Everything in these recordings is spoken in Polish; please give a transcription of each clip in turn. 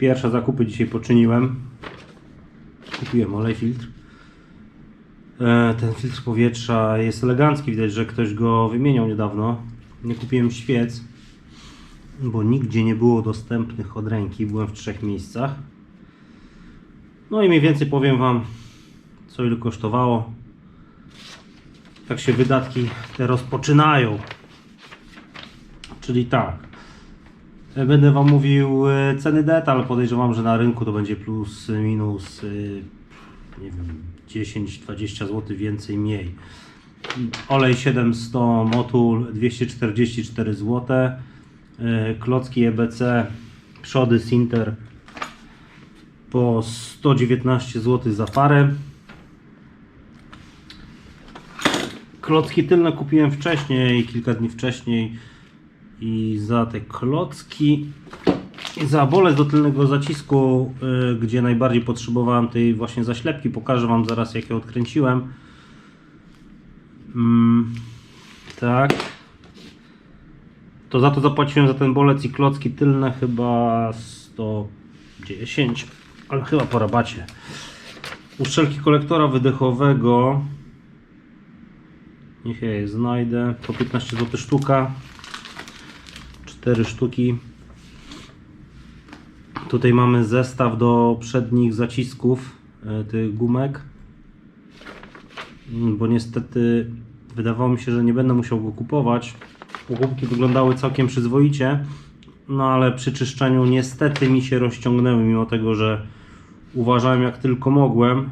Pierwsze zakupy dzisiaj poczyniłem. Kupiłem olej filtr. E, Ten filtr powietrza jest elegancki, widać, że ktoś go wymieniał niedawno. Nie kupiłem świec, bo nigdzie nie było dostępnych od ręki. Byłem w trzech miejscach. No i mniej więcej powiem Wam, co ile kosztowało. Tak się wydatki te rozpoczynają. Czyli tak. E, Będę Wam mówił e, ceny detal. Podejrzewam, że na rynku to będzie plus, minus, e, nie wiem, 10-20 zł więcej, mniej. Olej 700 motul 244 zł. Klocki EBC, przody Sinter po 119 zł za parę. Klocki tylne kupiłem wcześniej, kilka dni wcześniej i za te klocki i za bolec do tylnego zacisku, y, gdzie najbardziej potrzebowałem tej właśnie zaślepki, pokażę Wam zaraz jak je odkręciłem. Mm, tak. To za to zapłaciłem za ten bolec i klocki tylne chyba 110, ale chyba po rabacie. Uszczelki kolektora wydechowego Niech je znajdę. Po 15 zł sztuka. 4 sztuki. Tutaj mamy zestaw do przednich zacisków e, tych gumek. Mm, Bo niestety wydawało mi się, że nie będę musiał go kupować. Gumki wyglądały całkiem przyzwoicie. No ale przy czyszczeniu niestety mi się rozciągnęły, mimo tego, że uważałem jak tylko mogłem.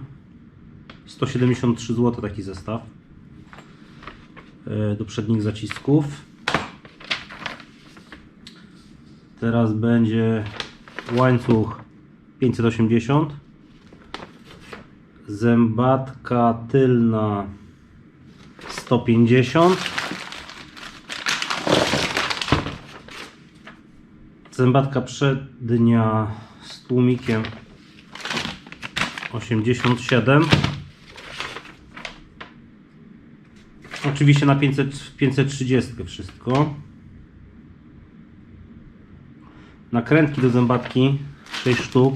173 zł taki zestaw e, do przednich zacisków. Teraz będzie łańcuch 580. Zębatka tylna 150. Zębatka przednia z tłumikiem 87. Oczywiście na 500, 530 wszystko. Nakrętki do zębatki 6 sztuk.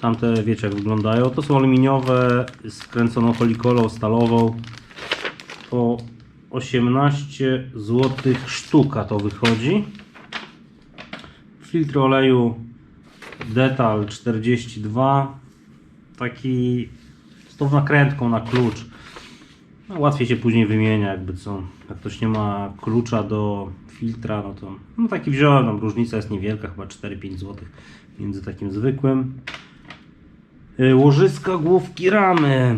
Tamte wiecie jak wyglądają. To są aluminiowe z kręconą polikolą stalową. Po 18 zł sztuka to wychodzi. Filtr oleju Detal 42. Taki z tą nakrętką na klucz. No, łatwiej się później wymienia, jakby co. Jak ktoś nie ma klucza do filtra, no to no taki wziąłem, różnica jest niewielka, chyba 4-5 zł między takim zwykłym. Y, Łożyska główki ramy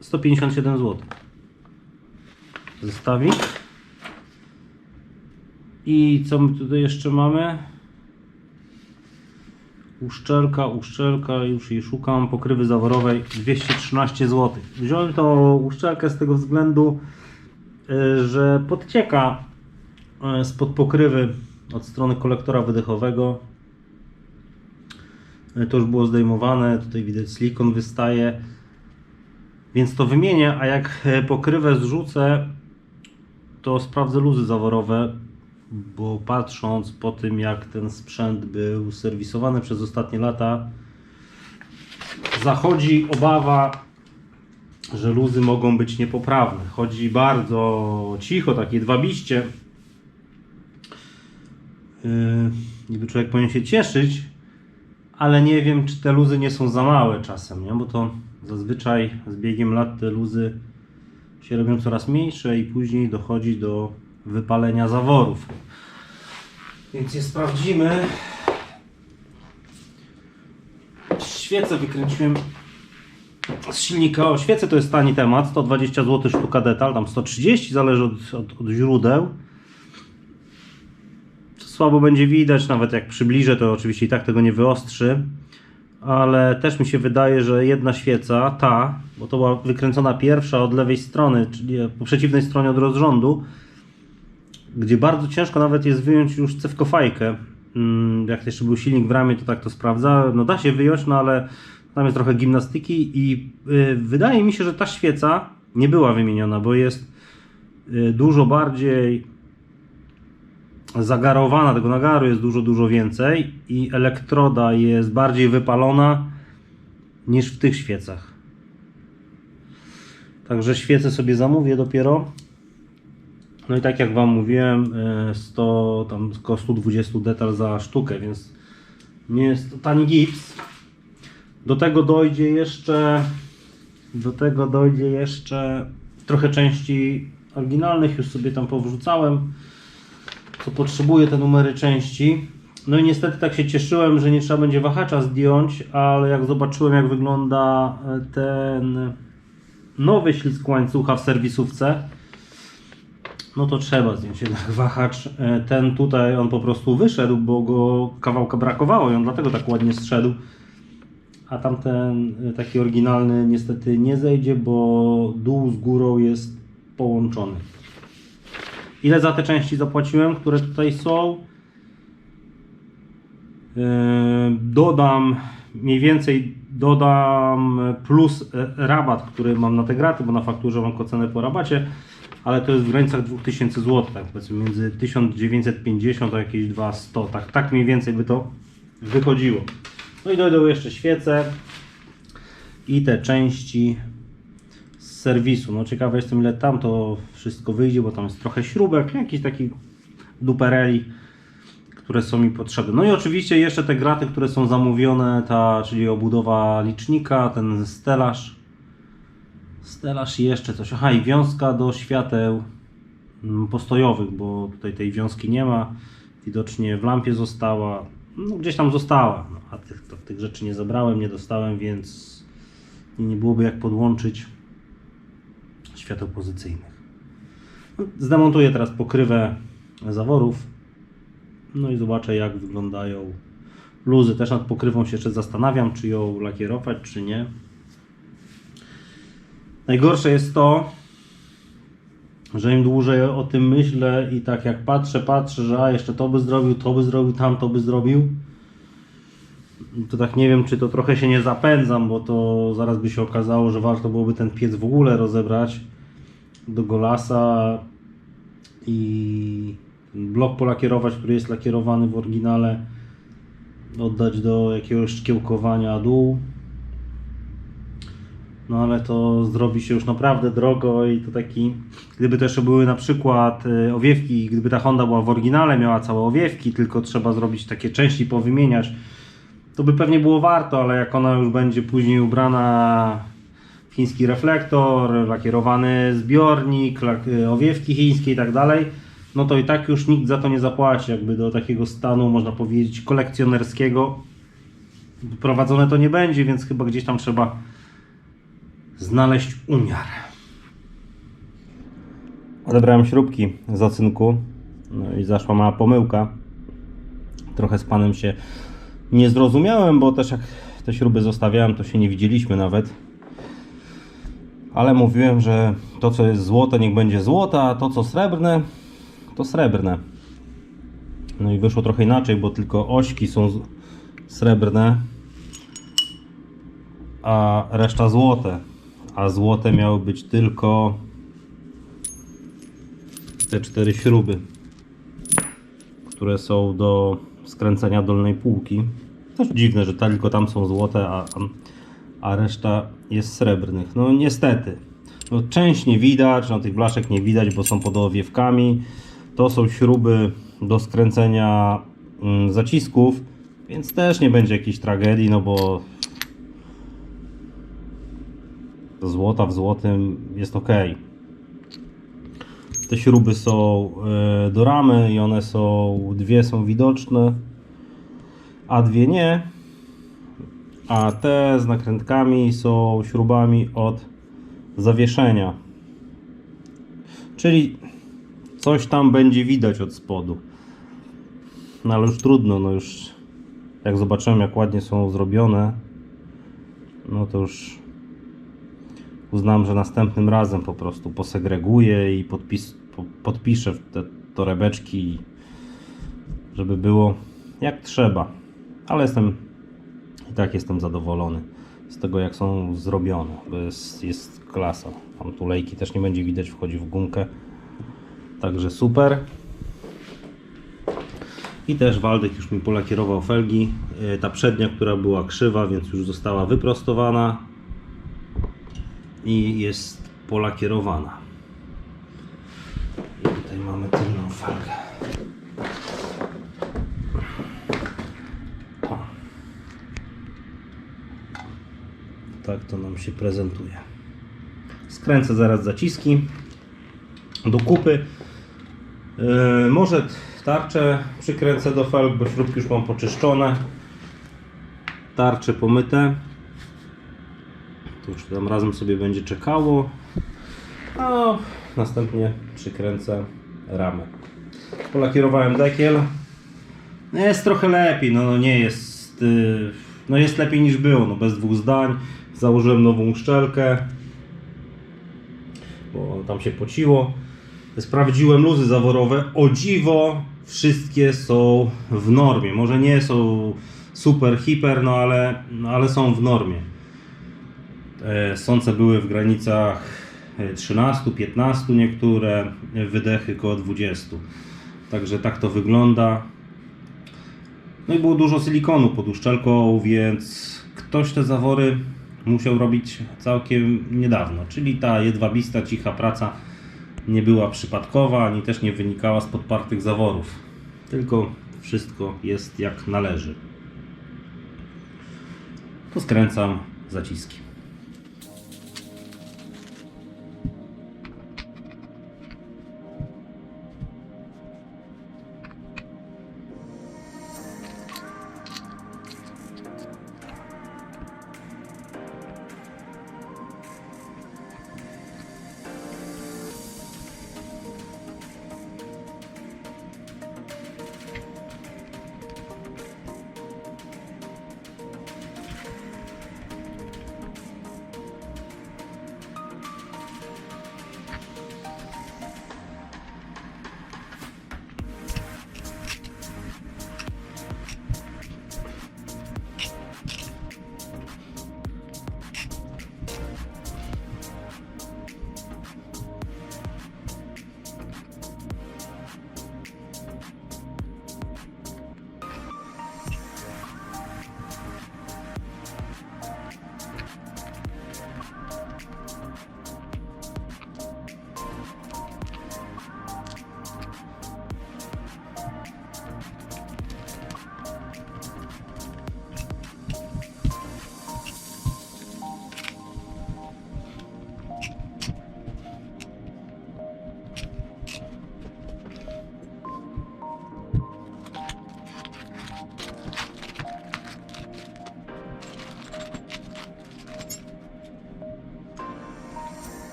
157 zł. Zestawik. I co my tutaj jeszcze mamy? Uszczelka, uszczelka, już jej szukam, pokrywy zaworowej 213 zł. Wziąłem tą uszczelkę z tego względu, że podcieka y, spod pokrywy od strony kolektora wydechowego. Y, To już było zdejmowane, tutaj widać silikon wystaje, więc to wymienię, a jak pokrywę zrzucę, to sprawdzę luzy zaworowe, bo patrząc po tym jak ten sprzęt był serwisowany przez ostatnie lata, zachodzi obawa, że luzy mogą być niepoprawne. Chodzi bardzo cicho, takie dwabiście. Yy, niby człowiek powinien się cieszyć, ale nie wiem, czy te luzy nie są za małe czasem, nie? bo to zazwyczaj z biegiem lat te luzy się robią coraz mniejsze i później dochodzi do wypalenia zaworów. Więc je sprawdzimy. Świecę wykręciłem z silnika. O, świece to jest tani temat. 120 zł sztuka detal, tam 130, zależy od, od, od źródeł. Słabo będzie widać, nawet jak przybliżę, to oczywiście i tak tego nie wyostrzy. Ale też mi się wydaje, że jedna świeca, ta, bo to była wykręcona pierwsza od lewej strony, czyli po przeciwnej stronie od rozrządu, gdzie bardzo ciężko nawet jest wyjąć już cewkofajkę. Mm, Jak jeszcze był silnik w ramie, to tak to sprawdza. No da się wyjąć, no ale tam jest trochę gimnastyki i y, wydaje mi się, że ta świeca nie była wymieniona, bo jest y, dużo bardziej zagarowana, tego nagaru jest dużo, dużo więcej i elektroda jest bardziej wypalona niż w tych świecach. Także świecę sobie zamówię dopiero. No i tak jak Wam mówiłem, e, 100, tam około 120 detal za sztukę, więc nie jest to tani gips. Do tego dojdzie jeszcze do tego dojdzie jeszcze trochę części oryginalnych, już sobie tam powrzucałem, co potrzebuję te numery części. No i niestety tak się cieszyłem, że nie trzeba będzie wahacza zdjąć, ale jak zobaczyłem jak wygląda e, ten nowy ślizg łańcucha w serwisówce, no to trzeba zdjąć jednak wahacz. E, Ten tutaj on po prostu wyszedł, bo go kawałka brakowało i on dlatego tak ładnie zszedł. A tamten y, taki oryginalny niestety nie zejdzie, bo dół z górą jest połączony. Ile za te części zapłaciłem, które tutaj są? Yy, Dodam mniej więcej dodam plus e, rabat, który mam na te graty, bo na fakturze mam ocenę po rabacie, ale to jest w granicach 2000 zł, tak powiedzmy między 1950 a jakieś 200, tak, tak mniej więcej by to wychodziło. No i dojdą jeszcze świece i te części z serwisu. No ciekawe jestem ile tam to wszystko wyjdzie, bo tam jest trochę śrubek, jakiś taki dupereli, które są mi potrzebne. No i oczywiście jeszcze te graty, które są zamówione, ta, czyli obudowa licznika, ten stelaż. Stelaż i jeszcze coś. Aha, i wiązka do świateł mm, postojowych, bo tutaj tej wiązki nie ma. Widocznie w lampie została. No, gdzieś tam została, no, a tych, to, tych rzeczy nie zabrałem, nie dostałem, więc nie byłoby jak podłączyć świateł pozycyjnych. No, Zdemontuję teraz pokrywę zaworów. No i zobaczę jak wyglądają luzy. Też nad pokrywą się jeszcze zastanawiam, czy ją lakierować, czy nie. Najgorsze jest to, że im dłużej o tym myślę i tak jak patrzę, patrzę, że a jeszcze to by zrobił, to by zrobił, tamto by zrobił, to tak nie wiem, czy to trochę się nie zapędzam, bo to zaraz by się okazało, że warto byłoby ten piec w ogóle rozebrać do golasa i blok polakierować, który jest lakierowany w oryginale, oddać do jakiegoś szkiełkowania dół. No ale to zrobi się już naprawdę drogo i to taki, gdyby to jeszcze były na przykład y, owiewki, gdyby ta Honda była w oryginale, miała całe owiewki, tylko trzeba zrobić takie części, powymieniać, to by pewnie było warto, ale jak ona już będzie później ubrana w chiński reflektor, lakierowany zbiornik, lak, y, owiewki chińskie i tak dalej, no to i tak już nikt za to nie zapłaci, jakby do takiego stanu, można powiedzieć, kolekcjonerskiego. Prowadzone to nie będzie, więc chyba gdzieś tam trzeba znaleźć umiar. Odebrałem śrubki z ocynku, no i zaszła mała pomyłka. Trochę z panem się nie zrozumiałem, bo też jak te śruby zostawiałem, to się nie widzieliśmy nawet. Ale mówiłem, że to co jest złote, niech będzie złote, a to co srebrne, to srebrne. No i wyszło trochę inaczej, bo tylko ośki są srebrne, a reszta złote. A złote miały być tylko te cztery śruby, które są do skręcenia dolnej półki. Też dziwne, że tylko tam są złote, a, a reszta jest srebrnych. No niestety. No, część nie widać, no tych blaszek nie widać, bo są pod owiewkami. To są śruby do skręcenia mm, zacisków, więc też nie będzie jakiejś tragedii, no bo złota w złotym jest ok. Te śruby są e, do ramy i one są, dwie są widoczne, a dwie nie. A te z nakrętkami są śrubami od zawieszenia. Czyli coś tam będzie widać od spodu. No ale już trudno, no już jak zobaczyłem jak ładnie są zrobione, no to już uznałem, że następnym razem po prostu posegreguję i podpis, po, podpiszę te torebeczki, żeby było jak trzeba. Ale jestem i tak jestem zadowolony z tego, jak są zrobione. Bo jest, jest klasa. Tam tulejki też nie będzie widać, wchodzi w gumkę. Także super. I też Waldek już mi polakierował felgi. E, Ta przednia, która była krzywa, więc już została wyprostowana i jest polakierowana. I tutaj mamy tylną felgę. O. Tak to nam się prezentuje. Skręcę zaraz zaciski do kupy. Yy, może tarczę przykręcę do felg, bo śrubki już mam poczyszczone. Tarcze pomyte. To już tam razem sobie będzie czekało. A następnie przykręcę ramę. Polakierowałem dekiel. No Jest trochę lepiej, no, no nie jest. Yy, no jest lepiej niż było, no bez dwóch zdań. Założyłem nową uszczelkę, bo tam się pociło. Sprawdziłem luzy zaworowe. O dziwo, wszystkie są w normie. Może nie są super, hiper, no ale, no ale są w normie. E, Sące były w granicach e, 13-15, niektóre wydechy koło 20. Także tak to wygląda. No i było dużo silikonu pod uszczelką, więc ktoś te zawory musiał robić całkiem niedawno. Czyli ta jedwabista, cicha praca nie była przypadkowa, ani też nie wynikała z podpartych zaworów. Tylko wszystko jest jak należy. To skręcam zaciski.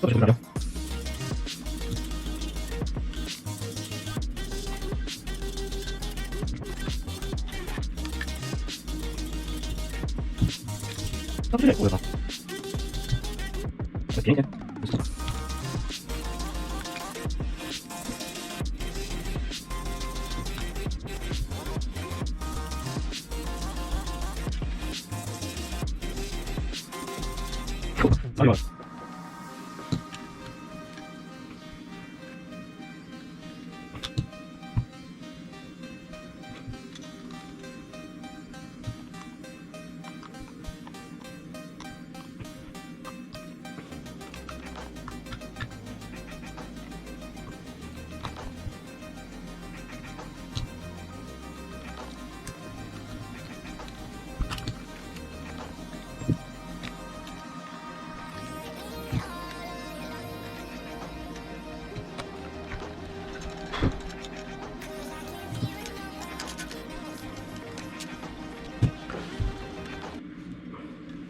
Dobrze, dobra. Dobrze, kurwa. To pięknie.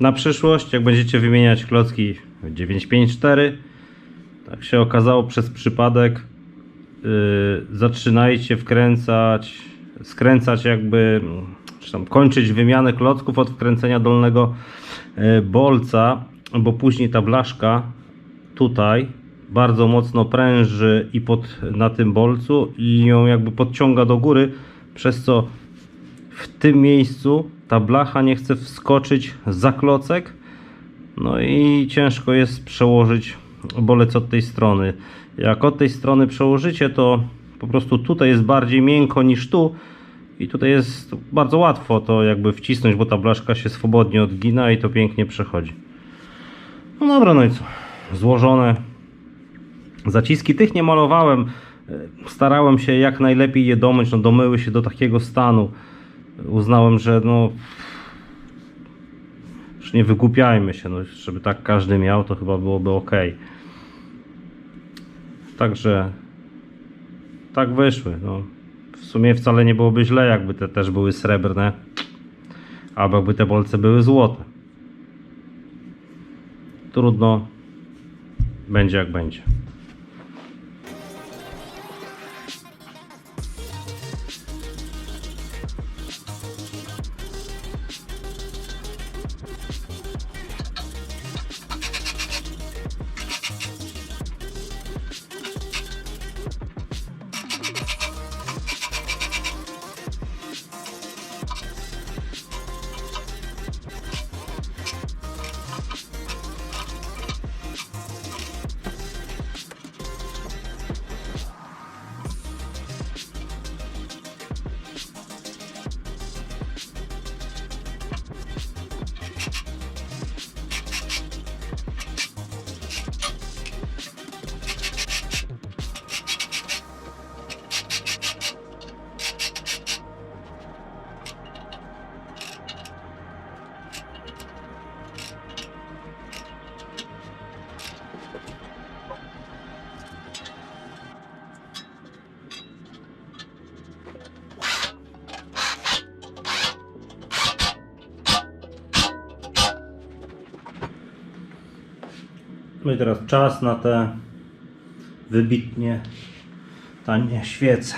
Na przyszłość, jak będziecie wymieniać klocki 954, tak się okazało przez przypadek, yy, zaczynajcie wkręcać, skręcać jakby, czy tam kończyć wymianę klocków od wkręcenia dolnego yy, bolca, bo później ta blaszka tutaj bardzo mocno pręży i pod, na tym bolcu i ją jakby podciąga do góry, przez co w tym miejscu ta blacha nie chce wskoczyć za klocek. No i ciężko jest przełożyć bolec od tej strony. Jak od tej strony przełożycie, to po prostu tutaj jest bardziej miękko niż tu. I tutaj jest bardzo łatwo to jakby wcisnąć, bo ta blaszka się swobodnie odgina i to pięknie przechodzi. No dobra, no i co? Złożone. Zaciski tych nie malowałem. Starałem się jak najlepiej je domyć. No domyły się do takiego stanu uznałem, że no już nie wygłupiajmy się, no, żeby tak każdy miał, to chyba byłoby ok. Także tak wyszły. No. W sumie wcale nie byłoby źle, jakby te też były srebrne, albo jakby te bolce były złote. Trudno, będzie jak będzie. No i teraz czas na te wybitnie tanie świece.